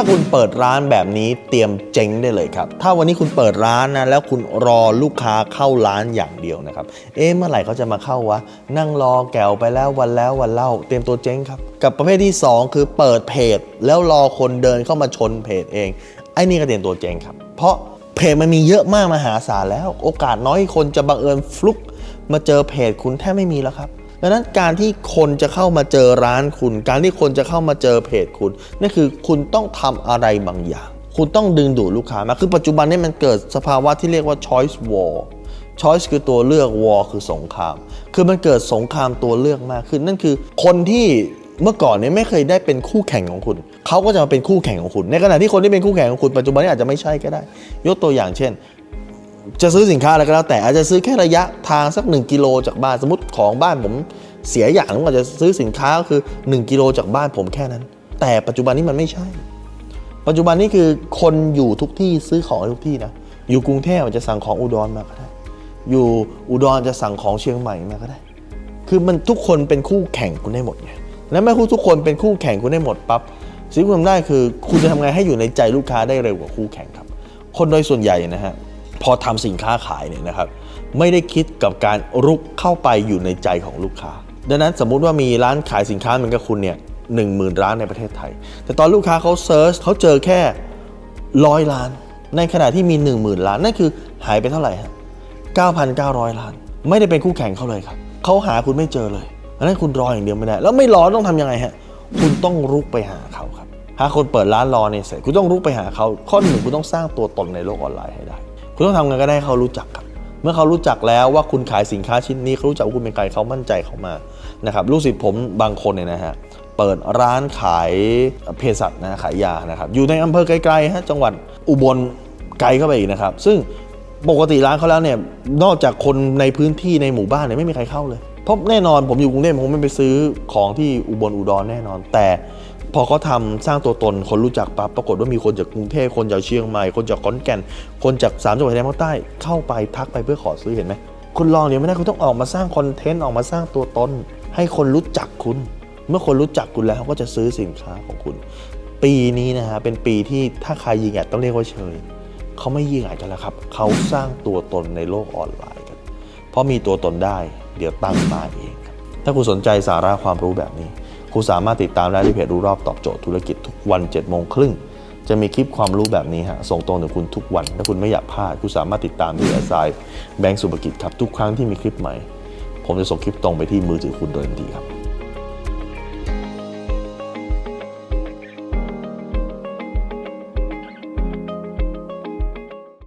ถ้าคุณเปิดร้านแบบนี้เตรียมเจ๊งได้เลยครับ ถ้าวันนี้คุณเปิดร้านนะแล้วคุณรอลูกค้าเข้าร้านอย่างเดียวนะครับ เอ๊ะเมื่อไหร่เขาจะมาเข้าวะ นั่งรอแกวไปแล้ววันแล้ววันเล่า เตรียมตัวเจ๊งครับ กับประเภทที่ 2 คือเปิดเพจ แล้วรอคนเดินเข้ามาชนเพจเอง ไอ้นี่ก็เตรียมตัวเจ๊งครับ เพราะเพจมันมีเยอะมากมหาศาลแล้ว โอกาสน้อยคนจะบังเอิญฟลุกมาเจอเพจคุณแทบไม่มีแล้วครับ ดังนั้นการที่คนจะเข้ามาเจอร้านคุณ การที่คนจะเข้ามาเจอเพจคุณนั่นคือคุณต้องทำอะไรบางอย่าง คุณต้องดึงดูดลูกค้ามาคือปัจจุบันนี้มันเกิดสภาวะที่เรียกว่า choice war choice คือตัวเลือก war คือสงคราม คือมันเกิดสงครามตัวเลือกมากขึ้น นั่นคือคนที่เมื่อก่อนเนี่ยไม่เคยได้เป็นคู่แข่งของคุณ เขาก็จะมาเป็นคู่แข่งของคุณ ในขณะที่คนที่เป็นคู่แข่งของคุณปัจจุบันนี้อาจจะไม่ใช่ก็ได้ ยกตัวอย่างเช่น จะซื้อสินค้าอะไรก็แล้วแต่อาจจะซื้อแค่ระยะทางสัก 1 กิโลจากบ้านสมมติของบ้านผมเสียอย่างผมอาจจะซื้อสินค้าก็คือ 1 กิโลจากบ้านผมแค่นั้น แต่ปัจจุบันนี้มันไม่ใช่ ปัจจุบันนี้คือคนอยู่ทุกที่ซื้อของทุกที่นะอยู่กรุงเทพอาจจะสั่งของอุดรมาก็ได้ อยู่อุดรจะสั่งของเชียงใหม่มาก็ได้ คือมันทุกคนเป็นคู่แข่งคุณได้หมดไงแล้วเมื่ทุกคนเป็นคู่แข่งคุณได้หมดปั๊บสิ่งที่คุณทำได้คือ คุณจะทำไงให้อยู่ในใจลูกค้าได้เร็วกว่าคู่แข่งครับ คนโดยส่วนใหญ่นะฮะ พอทำสินค้าขายเนี่ยนะครับไม่ได้คิดกับการรุกเข้าไปอยู่ในใจของลูกค้า ดังนั้นสมมุติว่ามีร้านขายสินค้าเหมือนกับคุณเนี่ยหนึ่งหมื่นร้านในประเทศไทย แต่ตอนลูกค้าเขาเซิร์ชเขาเจอแค่ร้อยล้าน ในขณะที่มี 1 0,000 ล้านนั่นคือหายไปเท่าไหร่ฮะ9,900 ล้าน ไม่ได้เป็นคู่แข่งเขาเลยครับเขาหาคุณไม่เจอเลยอันนั้นคุณรออย่างเดียวไม่ได้ แล้วไม่รอต้องทำยังไงฮะคุณต้องรุกไปหาเขาครับหาคนเปิดร้านรอเนี่ยเสร็จคุณต้องรุกไปหาเขาข้อหนึ่งคุณต้องสร้างตัวตนในโลกออนไลน์ให้ได้ คุณต้องทำไงก็ได้ให้เขารู้จักครับ เมื่อเขารู้จักแล้วว่าคุณขายสินค้าชิ้นนี้เขารู้จักว่าคุณเป็นใครเขามั่นใจเขามานะครับลูกศิษย์ผมบางคนเนี่ยนะฮะเปิดร้านขายเภสัชนะขายยานะครับอยู่ในอำเภอไกลๆฮะจังหวัดอุบลไกลเข้าไปอีกนะครับ ซึ่งปกติร้านเขาแล้วเนี่ยนอกจากคนในพื้นที่ในหมู่บ้านเนี่ยไม่มีใครเข้าเลย เพราะแน่นอนผมอยู่กรุงเทพผมไม่ไปซื้อของที่อุบลอุดรแน่นอน แต่พอเขาทำสร้างตัวตนคนรู้จักปั๊บปรากฏว่ามีคนจากกรุงเทพคนจากเชียงใหม่ คนจากขอนแก่น คนจากสามจังหวัดชายแดนภาคใต้เข้าไปทักไปเพื่อขอซื้อเห็นไหมคุณลองเดี๋ยวไม่ได้คุณต้องออกมาสร้างคอนเทนต์ออกมาสร้างตัวตน ให้คนรู้จักคุณ เมื่อคนรู้จักคุณแล้วเขาก็จะซื้อสินค้าของคุณ ปีนี้นะฮะเป็นปีที่ถ้าใครยิงแอดต้องเรียกว่าเชยเขาไม่ยิงแอดกันแล้วครับเขาสร้างตัวตนในโลกออนไลน์ ราะมีตัวตนได้ เดี๋ยวตั้งมาเองครับถ้าคุณสนใจสาระความรู้แบบนี้ คุณสามารถติดตามได้ที่เพจรู้รอบตอบโจทย์ธุรกิจทุกวัน7จ็ดโมงครึ่งจะมีคลิปความรู้แบบนี้ฮะส่งตรงถึงคุณทุกวัน ถ้าคุณไม่อยากพลาด คุณสามารถติดตามที่แอสไซแบงก์สุภกิจครับทุกครั้งที่มีคลิปใหม่ ผมจะส่งคลิปตรงไปที่มือถือคุณโดยทันทีครับ